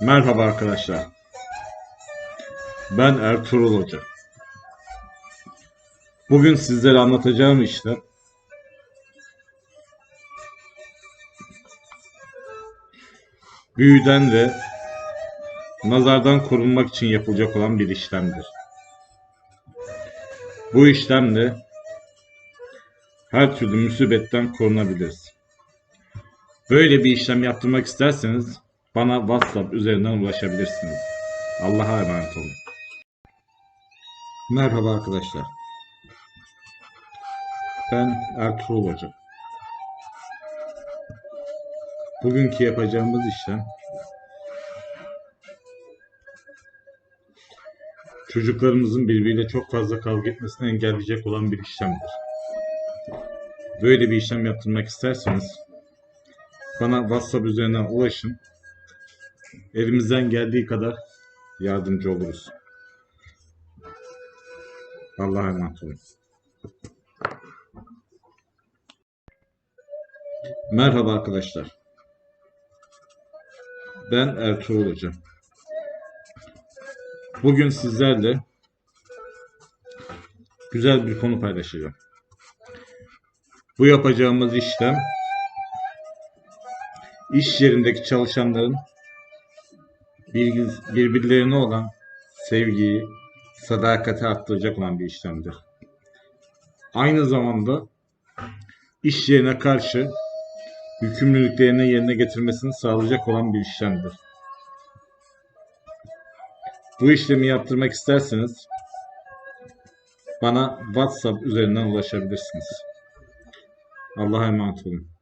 Merhaba arkadaşlar. Ben Ertuğrul Hoca. Bugün sizlere anlatacağım işlem büyüden ve nazardan korunmak için yapılacak olan bir işlemdir. Bu işlemle her türlü musibetten korunabiliriz. Böyle bir işlem yaptırmak isterseniz bana WhatsApp üzerinden ulaşabilirsiniz. Allah'a emanet olun. Merhaba arkadaşlar. Ben Ertuğrul Hoca. Bugünkü yapacağımız işlem çocuklarımızın birbiriyle çok fazla kavga etmesini engelleyecek olan bir işlemdir. Böyle bir işlem yaptırmak isterseniz bana WhatsApp üzerinden ulaşın. Elimizden geldiği kadar yardımcı oluruz. Allah'a emanet olun. Merhaba arkadaşlar. Ben Ertuğrul Hoca. Bugün sizlerle güzel bir konu paylaşacağım. Bu yapacağımız işlem iş yerindeki çalışanların birbirlerine olan sevgiyi, sadakati arttıracak olan bir işlemdir. Aynı zamanda iş yerine karşı yükümlülüklerini yerine getirmesini sağlayacak olan bir işlemdir. Bu işlemi yaptırmak isterseniz bana WhatsApp üzerinden ulaşabilirsiniz. Allah'a emanet olun.